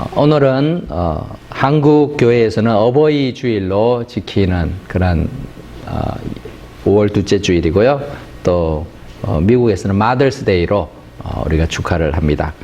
어, 오늘은 어, 한국 교회에서는 어버이 주일로 지키는 그런 어, 5월 둘째 주일이고요. 또 어, 미국에서는 마더스데이로 어, 우리가 축하를 합니다.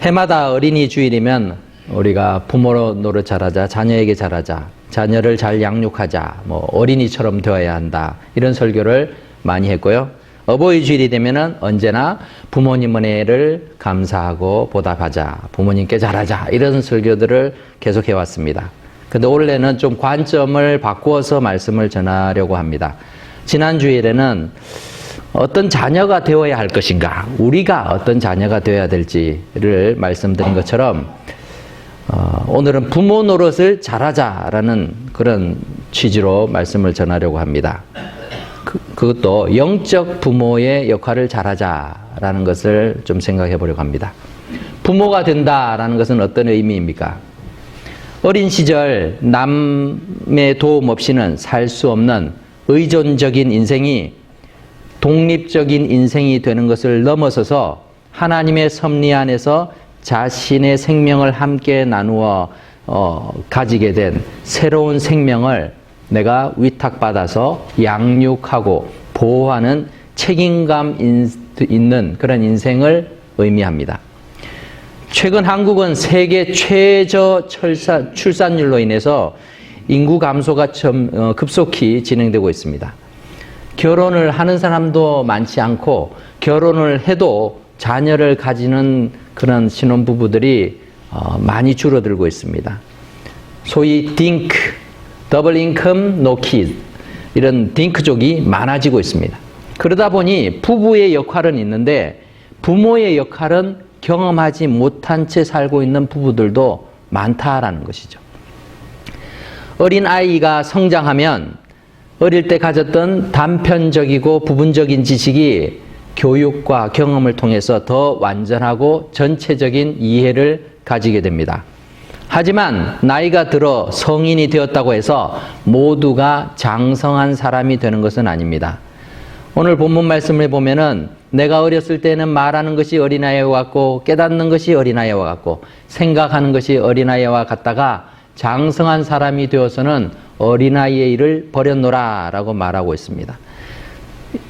해마다 어린이 주일이면 우리가 부모 노릇 잘하자, 자녀에게 잘하자, 자녀를 잘 양육하자, 뭐 어린이처럼 되어야 한다 이런 설교를 많이 했고요. 어버이 주일이 되면은 언제나 부모님 은혜를 감사하고 보답하자, 부모님께 잘하자 이런 설교들을 계속해 왔습니다. 근데 올해는 좀 관점을 바꾸어서 말씀을 전하려고 합니다. 지난 주일에는 어떤 자녀가 되어야 할 것인가, 우리가 어떤 자녀가 되어야 될지를 말씀드린 것처럼 어, 오늘은 부모 노릇을 잘하자라는 그런 취지로 말씀을 전하려고 합니다. 그, 그것도 영적 부모의 역할을 잘하자라는 것을 좀 생각해 보려고 합니다. 부모가 된다라는 것은 어떤 의미입니까? 어린 시절 남의 도움 없이는 살 수 없는 의존적인 인생이 독립적인 인생이 되는 것을 넘어서서 하나님의 섭리 안에서 자신의 생명을 함께 나누어 어, 가지게 된 새로운 생명을 내가 위탁받아서 양육하고 보호하는 책임감 인, 있는 그런 인생을 의미합니다. 최근 한국은 세계 최저 출산율로 인해서 인구 감소가 점, 어, 급속히 진행되고 있습니다. 결혼을 하는 사람도 많지 않고 결혼을 해도 자녀를 가지는 그런 신혼부부들이 어, 많이 줄어들고 있습니다. 소위 딩크, 더블 인컴, 노 키드 이런 딩크족이 많아지고 있습니다. 그러다 보니 부부의 역할은 있는데 부모의 역할은 경험하지 못한 채 살고 있는 부부들도 많다라는 것이죠. 어린 아이가 성장하면 어릴 때 가졌던 단편적이고 부분적인 지식이 교육과 경험을 통해서 더 완전하고 전체적인 이해를 가지게 됩니다. 하지만 나이가 들어 성인이 되었다고 해서 모두가 장성한 사람이 되는 것은 아닙니다. 오늘 본문 말씀을 보면은 내가 어렸을 때는 말하는 것이 어린아이와 같고 깨닫는 것이 어린아이와 같고 생각하는 것이 어린아이와 같다가 장성한 사람이 되어서는 어린아이의 일을 버렸노라 라고 말하고 있습니다.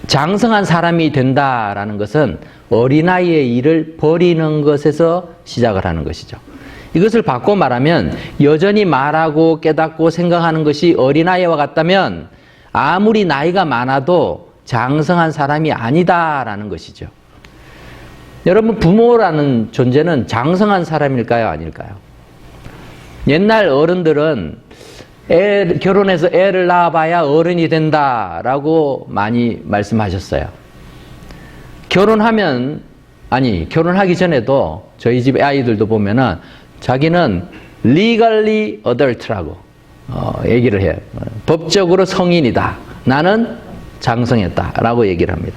장성한 사람이 된다라는 것은 어린아이의 일을 버리는 것에서 시작을 하는 것이죠. 이것을 바꿔 말하면 여전히 말하고 깨닫고 생각하는 것이 어린아이와 같다면 아무리 나이가 많아도 장성한 사람이 아니다라는 것이죠. 여러분, 부모라는 존재는 장성한 사람일까요? 아닐까요? 옛날 어른들은 애, 결혼해서 애를 낳아봐야 어른이 된다라고 많이 말씀하셨어요. 결혼하면, 아니, 결혼하기 전에도 저희 집 아이들도 보면은 자기는 legally adult라고 어, 얘기를 해요. 법적으로 성인이다. 나는 장성했다 라고 얘기를 합니다.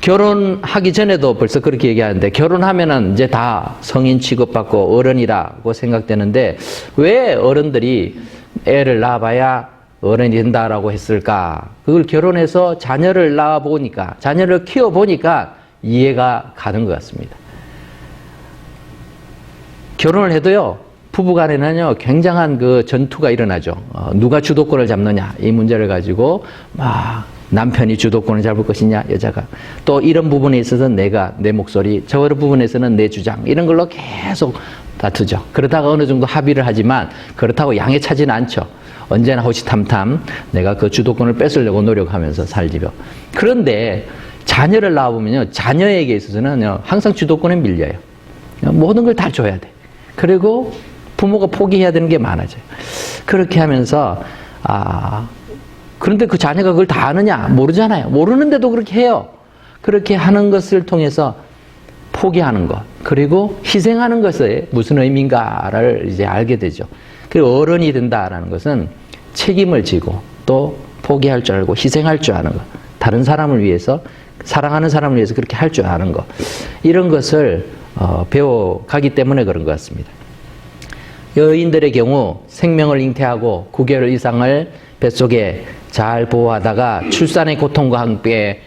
결혼하기 전에도 벌써 그렇게 얘기하는데 결혼하면은 이제 다 성인 취급받고 어른이라고 생각되는데 왜 어른들이 애를 낳아봐야 어른이 된다라고 했을까? 그걸 결혼해서 자녀를 낳아보니까, 자녀를 키워보니까 이해가 가는 것 같습니다. 결혼을 해도요, 부부 간에는요, 굉장한 그 전투가 일어나죠. 어, 누가 주도권을 잡느냐, 이 문제를 가지고 막 남편이 주도권을 잡을 것이냐, 여자가. 또 이런 부분에 있어서 내가, 내 목소리, 저 부분에서는 내 주장, 이런 걸로 계속 다투죠. 그러다가 어느 정도 합의를 하지만 그렇다고 양에 차지는 않죠. 언제나 호시탐탐 내가 그 주도권을 뺏으려고 노력하면서 살지요. 그런데 자녀를 낳아보면요. 자녀에게 있어서는 항상 주도권에 밀려요. 모든 걸 다 줘야 돼. 그리고 부모가 포기해야 되는 게 많아져요. 그렇게 하면서, 아, 그런데 그 자녀가 그걸 다 아느냐? 모르잖아요. 모르는데도 그렇게 해요. 그렇게 하는 것을 통해서 포기하는 것, 그리고 희생하는 것에 무슨 의미인가를 이제 알게 되죠. 그 어른이 된다라는 것은 책임을 지고 또 포기할 줄 알고 희생할 줄 아는 것. 다른 사람을 위해서, 사랑하는 사람을 위해서 그렇게 할 줄 아는 것. 이런 것을 어, 배워가기 때문에 그런 것 같습니다. 여인들의 경우 생명을 잉태하고 9개월 이상을 뱃속에 잘 보호하다가 출산의 고통과 함께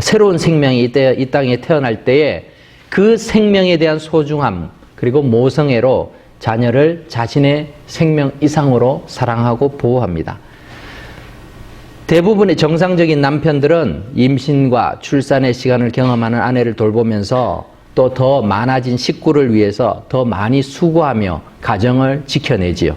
새로운 생명이 이 땅에 태어날 때에 그 생명에 대한 소중함, 그리고 모성애로 자녀를 자신의 생명 이상으로 사랑하고 보호합니다. 대부분의 정상적인 남편들은 임신과 출산의 시간을 경험하는 아내를 돌보면서 또 더 많아진 식구를 위해서 더 많이 수고하며 가정을 지켜내지요.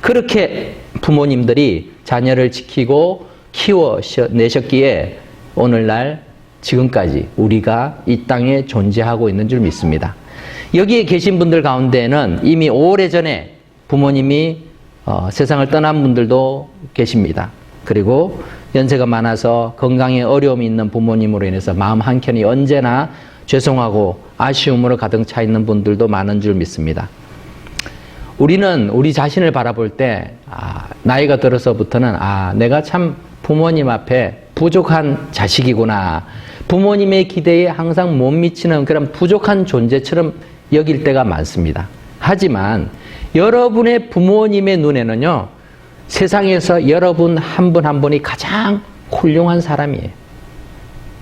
그렇게 부모님들이 자녀를 지키고 키워내셨기에 오늘날 지금까지 우리가 이 땅에 존재하고 있는 줄 믿습니다. 여기에 계신 분들 가운데는 이미 오래전에 부모님이 어, 세상을 떠난 분들도 계십니다. 그리고 연세가 많아서 건강에 어려움이 있는 부모님으로 인해서 마음 한켠이 언제나 죄송하고 아쉬움으로 가득 차 있는 분들도 많은 줄 믿습니다. 우리는 우리 자신을 바라볼 때, 아, 나이가 들어서부터는, 아, 내가 참 부모님 앞에 부족한 자식이구나. 부모님의 기대에 항상 못 미치는 그런 부족한 존재처럼 여길 때가 많습니다. 하지만 여러분의 부모님의 눈에는요, 세상에서 여러분 한 분한 분이 가장 훌륭한 사람이에요.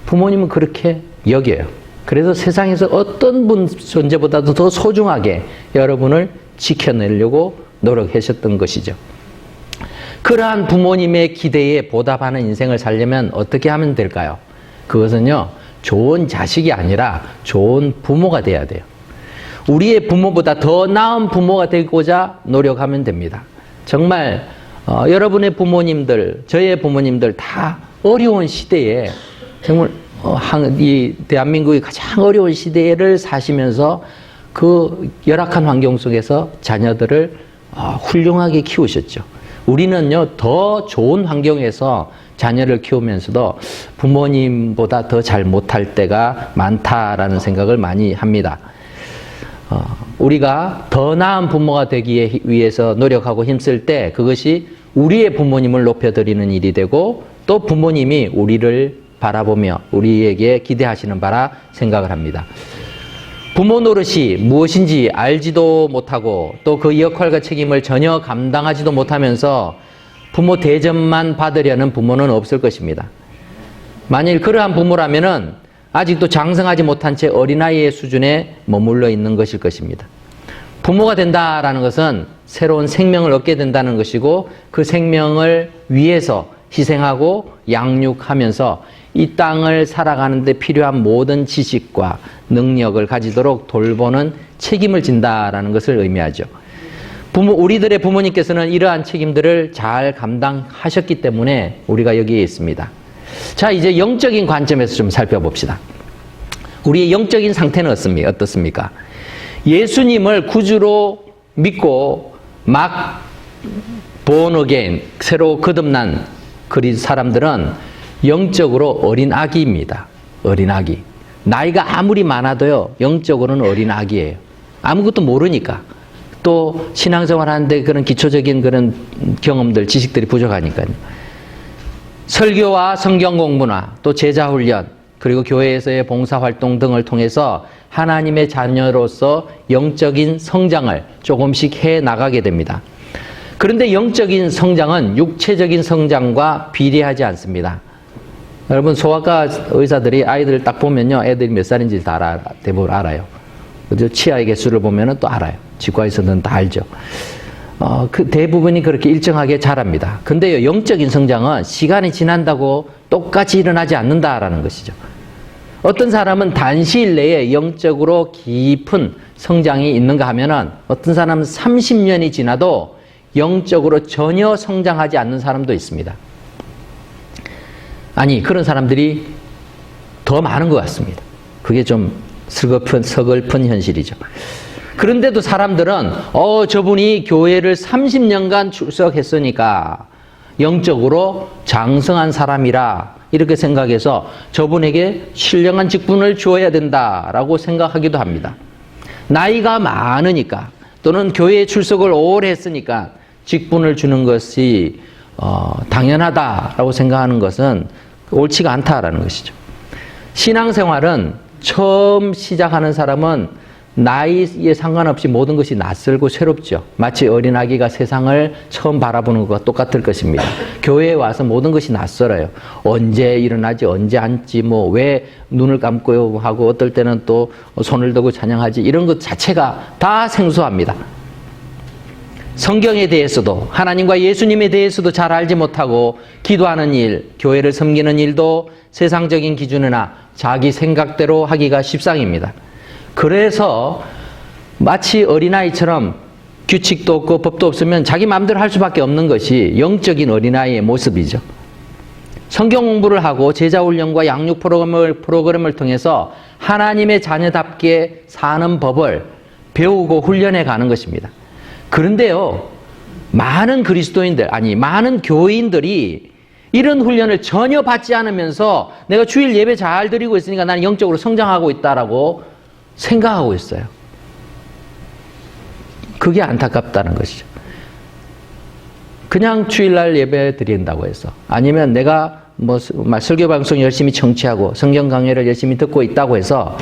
부모님은 그렇게 여겨요. 그래서 세상에서 어떤 분 존재보다도 더 소중하게 여러분을 지켜내려고 노력하셨던 것이죠. 그러한 부모님의 기대에 보답하는 인생을 살려면 어떻게 하면 될까요? 그것은요, 좋은 자식이 아니라 좋은 부모가 돼야 돼요. 우리의 부모보다 더 나은 부모가 되고자 노력하면 됩니다. 정말 어, 여러분의 부모님들, 저의 부모님들 다 어려운 시대에 정말 이 대한민국이 가장 어려운 시대를 사시면서 그 열악한 환경 속에서 자녀들을 어, 훌륭하게 키우셨죠. 우리는요, 더 좋은 환경에서 자녀를 키우면서도 부모님보다 더 잘 못할 때가 많다라는 생각을 많이 합니다. 어, 우리가 더 나은 부모가 되기 위해서 노력하고 힘쓸 때 그것이 우리의 부모님을 높여드리는 일이 되고 또 부모님이 우리를 바라보며 우리에게 기대하시는 바라 생각을 합니다. 부모 노릇이 무엇인지 알지도 못하고 또 그 역할과 책임을 전혀 감당하지도 못하면서 부모 대접만 받으려는 부모는 없을 것입니다. 만일 그러한 부모라면은 아직도 장성하지 못한 채 어린아이의 수준에 머물러 있는 것일 것입니다. 부모가 된다라는 것은 새로운 생명을 얻게 된다는 것이고 그 생명을 위해서 희생하고 양육하면서 이 땅을 살아가는데 필요한 모든 지식과 능력을 가지도록 돌보는 책임을 진다라는 것을 의미하죠. 부모, 우리들의 부모님께서는 이러한 책임들을 잘 감당하셨기 때문에 우리가 여기에 있습니다. 자, 이제 영적인 관점에서 좀 살펴봅시다. 우리의 영적인 상태는 어떻습니까? 예수님을 구주로 믿고 막 born again, 새로 거듭난 그리 사람들은 영적으로 어린 아기입니다. 어린 아기. 나이가 아무리 많아도요, 영적으로는 어린 아기예요. 아무것도 모르니까. 또 신앙생활 하는데 그런 기초적인 그런 경험들, 지식들이 부족하니까요. 설교와 성경 공부나 또 제자 훈련, 그리고 교회에서의 봉사활동 등을 통해서 하나님의 자녀로서 영적인 성장을 조금씩 해 나가게 됩니다. 그런데 영적인 성장은 육체적인 성장과 비례하지 않습니다. 여러분 소아과 의사들이 아이들을 딱 보면요, 애들이 몇 살인지 다 알아, 대부분 알아요. 그죠? 치아의 개수를 보면은 또 알아요. 치과에서는 다 알죠. 어, 그 대부분이 그렇게 일정하게 자랍니다. 근데요, 영적인 성장은 시간이 지난다고 똑같이 일어나지 않는다라는 것이죠. 어떤 사람은 단시일 내에 영적으로 깊은 성장이 있는가 하면은 어떤 사람은 30년이 지나도 영적으로 전혀 성장하지 않는 사람도 있습니다. 아니, 그런 사람들이 더 많은 것 같습니다. 그게 좀 서글픈, 서글픈 현실이죠. 그런데도 사람들은, 어, 저분이 교회를 30년간 출석했으니까 영적으로 장성한 사람이라 이렇게 생각해서 저분에게 신령한 직분을 주어야 된다라고 생각하기도 합니다. 나이가 많으니까 또는 교회에 출석을 오래 했으니까 직분을 주는 것이 어, 당연하다라고 생각하는 것은 옳지가 않다라는 것이죠. 신앙생활은 처음 시작하는 사람은 나이에 상관없이 모든 것이 낯설고 새롭죠. 마치 어린 아기가 세상을 처음 바라보는 것과 똑같을 것입니다. 교회에 와서 모든 것이 낯설어요. 언제 일어나지, 언제 앉지, 뭐, 왜 눈을 감고 하고, 어떨 때는 또 손을 들고 찬양하지, 이런 것 자체가 다 생소합니다. 성경에 대해서도 하나님과 예수님에 대해서도 잘 알지 못하고 기도하는 일, 교회를 섬기는 일도 세상적인 기준이나 자기 생각대로 하기가 십상입니다. 그래서 마치 어린아이처럼 규칙도 없고 법도 없으면 자기 마음대로 할 수밖에 없는 것이 영적인 어린아이의 모습이죠. 성경 공부를 하고 제자 훈련과 양육 프로그램을, 프로그램을 통해서 하나님의 자녀답게 사는 법을 배우고 훈련해 가는 것입니다. 그런데요, 많은 그리스도인들, 아니, 많은 교인들이 이런 훈련을 전혀 받지 않으면서 내가 주일 예배 잘 드리고 있으니까 나는 영적으로 성장하고 있다라고 생각하고 있어요. 그게 안타깝다는 것이죠. 그냥 주일날 예배 드린다고 해서 아니면 내가 뭐 설교 방송 열심히 청취하고 성경 강의를 열심히 듣고 있다고 해서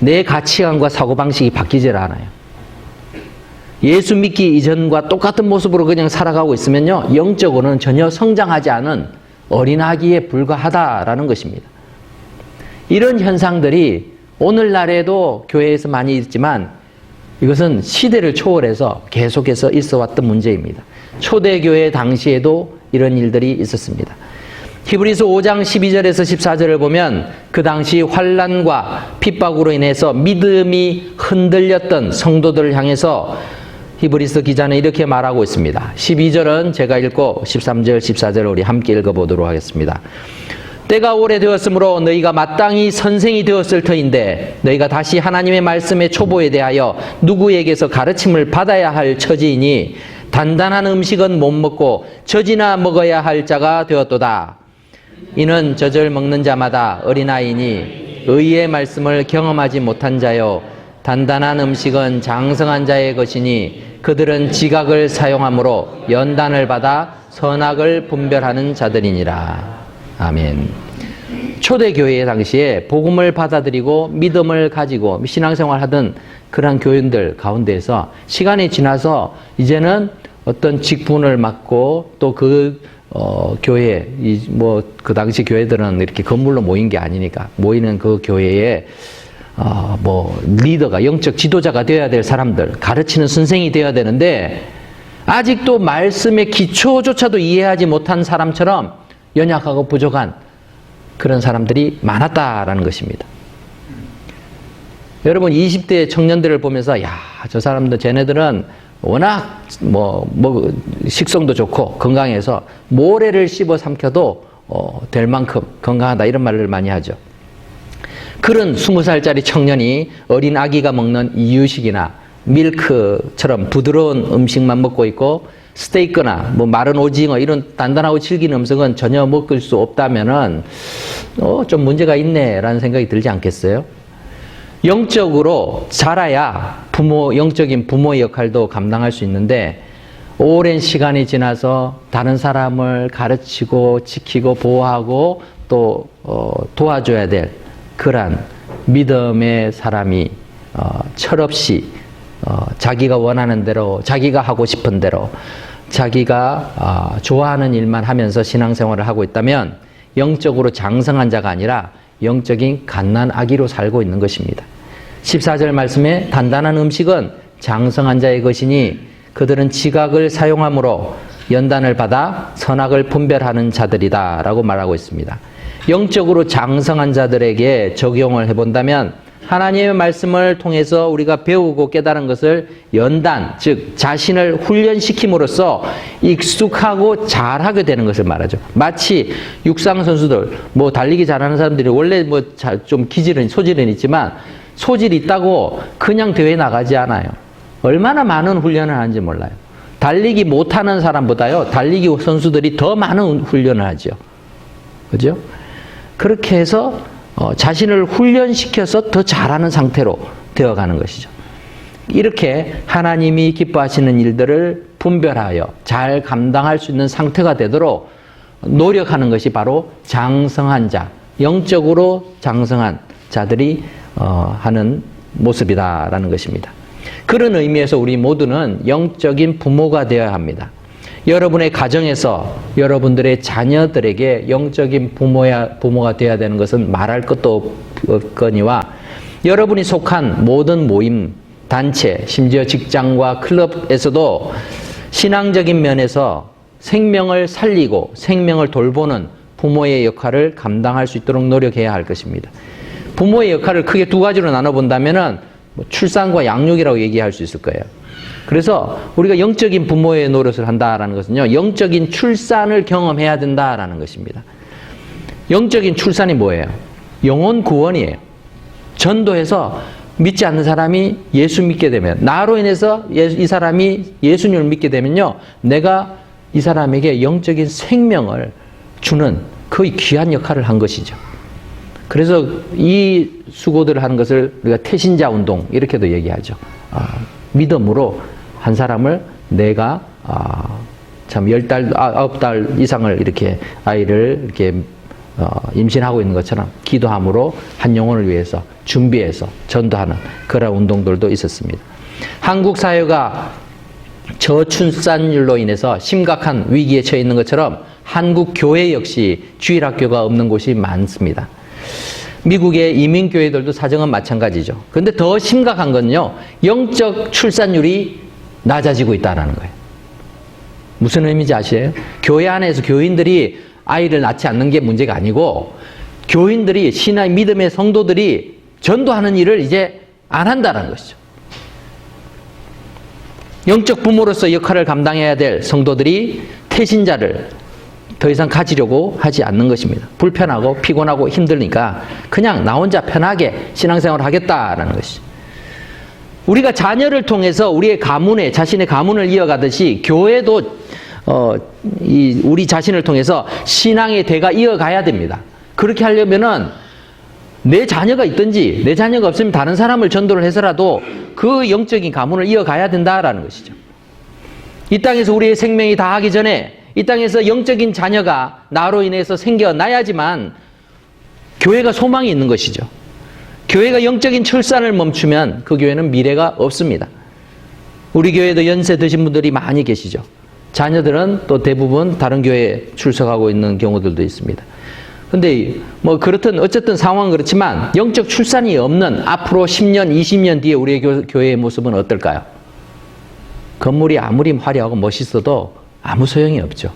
내 가치관과 사고 방식이 바뀌질 않아요. 예수 믿기 이전과 똑같은 모습으로 그냥 살아가고 있으면요 영적으로는 전혀 성장하지 않은 어린아기에 불과하다라는 것입니다. 이런 현상들이 오늘날에도 교회에서 많이 있지만 이것은 시대를 초월해서 계속해서 있어 왔던 문제입니다. 초대교회 당시에도 이런 일들이 있었습니다. 히브리서 5장 12절에서 14절을 보면 그 당시 환란과 핍박으로 인해서 믿음이 흔들렸던 성도들을 향해서 히브리서 기자는 이렇게 말하고 있습니다. 12절은 제가 읽고 13절, 14절을 우리 함께 읽어보도록 하겠습니다. 때가 오래되었으므로 너희가 마땅히 선생이 되었을 터인데 너희가 다시 하나님의 말씀의 초보에 대하여 누구에게서 가르침을 받아야 할 처지이니 단단한 음식은 못 먹고 젖이나 먹어야 할 자가 되었도다. 이는 젖을 먹는 자마다 어린아이니 의의 말씀을 경험하지 못한 자요 단단한 음식은 장성한 자의 것이니 그들은 지각을 사용함으로 연단을 받아 선악을 분별하는 자들이니라. 아멘. 초대교회 당시에 복음을 받아들이고 믿음을 가지고 신앙생활 하던 그러한 교인들 가운데서 시간이 지나서 이제는 어떤 직분을 맡고 또그 어, 교회, 이, 뭐, 그 당시 교회들은 이렇게 건물로 모인 게 아니니까, 모이는 그 교회에, 어, 뭐, 리더가, 영적 지도자가 되어야 될 사람들, 가르치는 선생이 되어야 되는데, 아직도 말씀의 기초조차도 이해하지 못한 사람처럼 연약하고 부족한 그런 사람들이 많았다라는 것입니다. 여러분, 20대 청년들을 보면서, 야, 저 사람들, 쟤네들은 워낙 뭐, 뭐 식성도 좋고 건강해서 모래를 씹어 삼켜도 어, 될 만큼 건강하다 이런 말을 많이 하죠. 그런 스무 살짜리 청년이 어린 아기가 먹는 이유식이나 밀크처럼 부드러운 음식만 먹고 있고 스테이크나 뭐 마른 오징어 이런 단단하고 질긴 음식은 전혀 먹을 수 없다면은 어, 좀 문제가 있네라는 생각이 들지 않겠어요? 영적으로 자라야 부모, 영적인 부모의 역할도 감당할 수 있는데 오랜 시간이 지나서 다른 사람을 가르치고 지키고 보호하고 또 어, 도와줘야 될 그러한 믿음의 사람이 어, 철없이 어, 자기가 원하는 대로 자기가 하고 싶은 대로 자기가 어, 좋아하는 일만 하면서 신앙생활을 하고 있다면 영적으로 장성한 자가 아니라 영적인 갓난 아기로 살고 있는 것입니다. 14절 말씀에 단단한 음식은 장성한 자의 것이니 그들은 지각을 사용함으로 연단을 받아 선악을 분별하는 자들이다 라고 말하고 있습니다. 영적으로 장성한 자들에게 적용을 해본다면 하나님의 말씀을 통해서 우리가 배우고 깨달은 것을 연단, 즉 자신을 훈련시킴으로써 익숙하고 잘하게 되는 것을 말하죠. 마치 육상 선수들, 뭐 달리기 잘하는 사람들이 원래 뭐 좀 기질은 소질은 있지만 소질이 있다고 그냥 대회 나가지 않아요. 얼마나 많은 훈련을 하는지 몰라요. 달리기 못하는 사람보다요, 달리기 선수들이 더 많은 훈련을 하죠. 그죠? 그렇게 해서 어, 자신을 훈련시켜서 더 잘하는 상태로 되어가는 것이죠. 이렇게 하나님이 기뻐하시는 일들을 분별하여 잘 감당할 수 있는 상태가 되도록 노력하는 것이 바로 장성한 자, 영적으로 장성한 자들이 어, 하는 모습이다라는 것입니다. 그런 의미에서 우리 모두는 영적인 부모가 되어야 합니다. 여러분의 가정에서 여러분들의 자녀들에게 영적인 부모야, 부모가 되어야 되는 것은 말할 것도 없거니와 여러분이 속한 모든 모임, 단체, 심지어 직장과 클럽에서도 신앙적인 면에서 생명을 살리고 생명을 돌보는 부모의 역할을 감당할 수 있도록 노력해야 할 것입니다. 부모의 역할을 크게 두 가지로 나눠본다면은 뭐 출산과 양육이라고 얘기할 수 있을 거예요. 그래서 우리가 영적인 부모의 노릇을 한다라는 것은요, 영적인 출산을 경험해야 된다라는 것입니다. 영적인 출산이 뭐예요? 영혼 구원이에요. 전도해서 믿지 않는 사람이 예수 믿게 되면, 나로 인해서 예- 이 사람이 예수님을 믿게 되면요, 내가 이 사람에게 영적인 생명을 주는 거의 귀한 역할을 한 것이죠. 그래서 이 수고들을 하는 것을 우리가 태신자 운동 이렇게도 얘기하죠. 아, 믿음으로 한 사람을 내가 아, 참열 달, 아, 이상을 이렇게 아이를 이렇게 어, 임신하고 있는 것처럼 기도함으로 한 영혼을 위해서 준비해서 전도하는 그런 운동들도 있었습니다. 한국 사회가 저출산율로 인해서 심각한 위기에 처해 있는 것처럼 한국 교회 역시 주일학교가 없는 곳이 많습니다. 미국의 이민교회들도 사정은 마찬가지죠. 그런데 더 심각한 건요, 영적 출산율이 낮아지고 있다는 거예요. 무슨 의미인지 아시에요? 교회 안에서 교인들이 아이를 낳지 않는 게 문제가 아니고, 교인들이, 신의 믿음의 성도들이 전도하는 일을 이제 안 한다는 것이죠. 영적 부모로서 역할을 감당해야 될 성도들이 태신자를 더 이상 가지려고 하지 않는 것입니다. 불편하고 피곤하고 힘들니까 그냥 나 혼자 편하게 신앙생활을 하겠다라는 것이. 우리가 자녀를 통해서 우리의 가문에 자신의 가문을 이어가듯이 교회도 어, 이 우리 자신을 통해서 신앙의 대가 이어가야 됩니다. 그렇게 하려면은 내 자녀가 있든지 내 자녀가 없으면 다른 사람을 전도를 해서라도 그 영적인 가문을 이어가야 된다라는 것이죠. 이 땅에서 우리의 생명이 다하기 전에 이 땅에서 영적인 자녀가 나로 인해서 생겨나야지만 교회가 소망이 있는 것이죠. 교회가 영적인 출산을 멈추면 그 교회는 미래가 없습니다. 우리 교회도 연세 드신 분들이 많이 계시죠. 자녀들은 또 대부분 다른 교회에 출석하고 있는 경우들도 있습니다. 근데 뭐 그렇든 어쨌든 상황은 그렇지만 영적 출산이 없는 앞으로 10년, 20년 뒤에 우리의 교, 교회의 모습은 어떨까요? 건물이 아무리 화려하고 멋있어도 아무 소용이 없죠.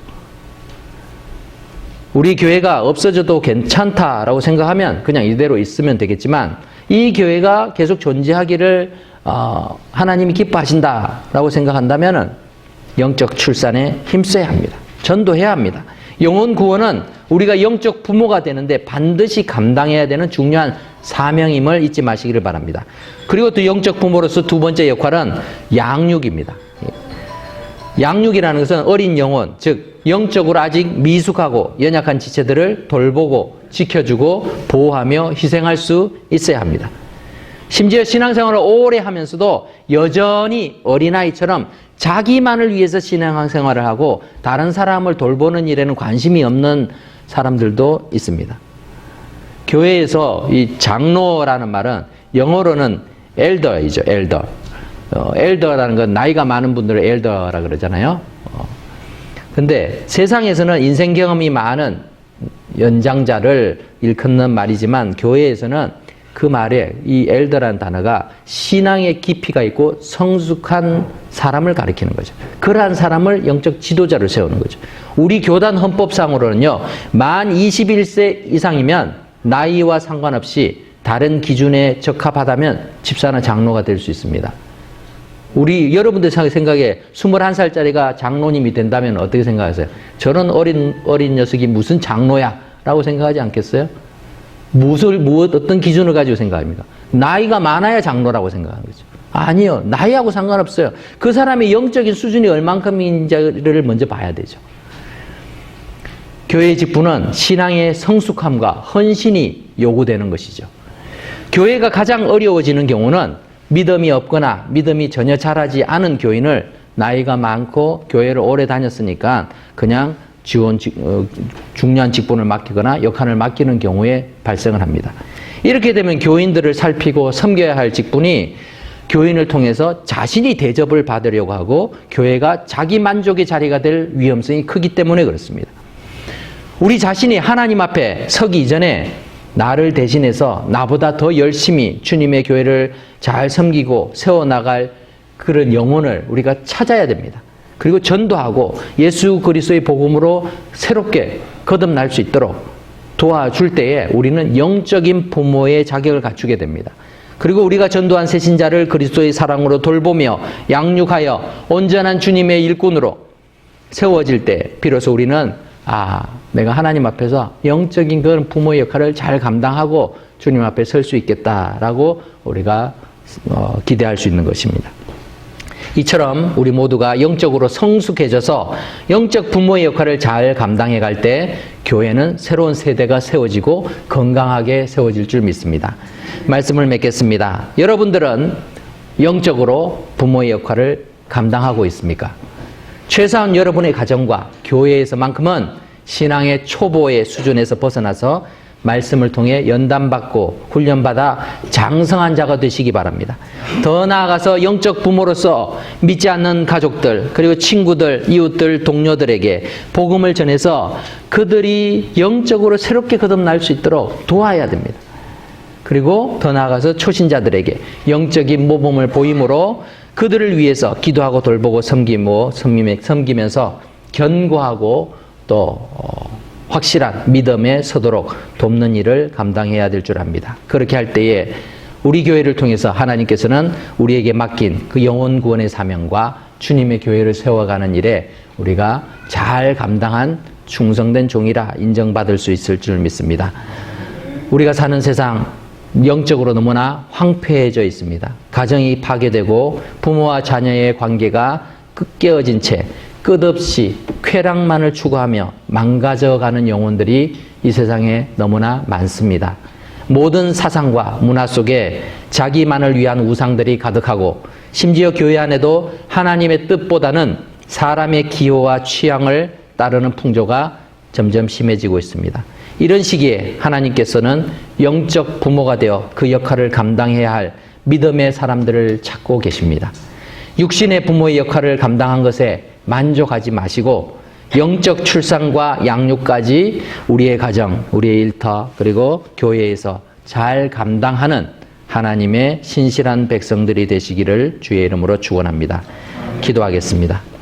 우리 교회가 없어져도 괜찮다라고 생각하면 그냥 이대로 있으면 되겠지만 이 교회가 계속 존재하기를 어, 하나님이 기뻐하신다라고 생각한다면은 영적 출산에 힘써야 합니다. 전도해야 합니다. 영혼 구원은 우리가 영적 부모가 되는데 반드시 감당해야 되는 중요한 사명임을 잊지 마시기를 바랍니다. 그리고 또 영적 부모로서 두 번째 역할은 양육입니다. 양육이라는 것은 어린 영혼, 즉 영적으로 아직 미숙하고 연약한 지체들을 돌보고 지켜주고 보호하며 희생할 수 있어야 합니다. 심지어 신앙생활을 오래 하면서도 여전히 어린아이처럼 자기만을 위해서 신앙생활을 하고 다른 사람을 돌보는 일에는 관심이 없는 사람들도 있습니다. 교회에서 이 장로라는 말은 영어로는 엘더이죠, 엘더. 어, 엘더라는 건 나이가 많은 분들을 엘더라 그러잖아요. 어. 근데 세상에서는 인생 경험이 많은 연장자를 일컫는 말이지만 교회에서는 그 말에 이 엘더라는 단어가 신앙의 깊이가 있고 성숙한 사람을 가리키는 거죠. 그러한 사람을 영적 지도자를 세우는 거죠. 우리 교단 헌법상으로는요, 만 21세 이상이면 나이와 상관없이 다른 기준에 적합하다면 집사나 장로가 될 수 있습니다. 우리 여러분들 생각에 21살짜리가 장로님이 된다면 어떻게 생각하세요? 저런 어린 어린 녀석이 무슨 장로야? 라고 생각하지 않겠어요? 무엇을 무엇 어떤 기준을 가지고 생각합니까? 나이가 많아야 장로라고 생각하는 거죠. 아니요. 나이하고 상관없어요. 그 사람의 영적인 수준이 얼만큼인지를 먼저 봐야 되죠. 교회 직분은 신앙의 성숙함과 헌신이 요구되는 것이죠. 교회가 가장 어려워지는 경우는 믿음이 없거나 믿음이 전혀 자라지 않은 교인을 나이가 많고 교회를 오래 다녔으니까 그냥 지원 직- 어, 중요한 직분을 맡기거나 역할을 맡기는 경우에 발생을 합니다. 이렇게 되면 교인들을 살피고 섬겨야 할 직분이 교인을 통해서 자신이 대접을 받으려고 하고 교회가 자기 만족의 자리가 될 위험성이 크기 때문에 그렇습니다. 우리 자신이 하나님 앞에 서기 이전에 나를 대신해서 나보다 더 열심히 주님의 교회를 잘 섬기고 세워나갈 그런 영혼을 우리가 찾아야 됩니다. 그리고 전도하고 예수 그리스도의 복음으로 새롭게 거듭날 수 있도록 도와줄 때에 우리는 영적인 부모의 자격을 갖추게 됩니다. 그리고 우리가 전도한 새신자를 그리스도의 사랑으로 돌보며 양육하여 온전한 주님의 일꾼으로 세워질 때 비로소 우리는 아 내가 하나님 앞에서 영적인 그런 부모의 역할을 잘 감당하고 주님 앞에 설 수 있겠다라고 우리가 어, 기대할 수 있는 것입니다. 이처럼 우리 모두가 영적으로 성숙해져서 영적 부모의 역할을 잘 감당해 갈 때 교회는 새로운 세대가 세워지고 건강하게 세워질 줄 믿습니다. 말씀을 맺겠습니다. 여러분들은 영적으로 부모의 역할을 감당하고 있습니까? 최소한 여러분의 가정과 교회에서만큼은 신앙의 초보의 수준에서 벗어나서 말씀을 통해 연단받고 훈련받아 장성한 자가 되시기 바랍니다. 더 나아가서 영적 부모로서 믿지 않는 가족들, 그리고 친구들, 이웃들, 동료들에게 복음을 전해서 그들이 영적으로 새롭게 거듭날 수 있도록 도와야 됩니다. 그리고 더 나아가서 초신자들에게 영적인 모범을 보임으로 그들을 위해서 기도하고 돌보고 섬기고 섬김에- 섬기면서 견고하고 또 어, 확실한 믿음에 서도록 돕는 일을 감당해야 될 줄 압니다. 그렇게 할 때에 우리 교회를 통해서 하나님께서는 우리에게 맡긴 그 영혼 구원의 사명과 주님의 교회를 세워가는 일에 우리가 잘 감당한 충성된 종이라 인정받을 수 있을 줄 믿습니다. 우리가 사는 세상 영적으로 너무나 황폐해져 있습니다. 가정이 파괴되고 부모와 자녀의 관계가 끝깨어진 채 끝없이 쾌락만을 추구하며 망가져가는 영혼들이 이 세상에 너무나 많습니다. 모든 사상과 문화 속에 자기만을 위한 우상들이 가득하고 심지어 교회 안에도 하나님의 뜻보다는 사람의 기호와 취향을 따르는 풍조가 점점 심해지고 있습니다. 이런 시기에 하나님께서는 영적 부모가 되어 그 역할을 감당해야 할 믿음의 사람들을 찾고 계십니다. 육신의 부모의 역할을 감당한 것에 만족하지 마시고 영적 출산과 양육까지 우리의 가정, 우리의 일터, 그리고 교회에서 잘 감당하는 하나님의 신실한 백성들이 되시기를 주의 이름으로 축원합니다. 기도하겠습니다.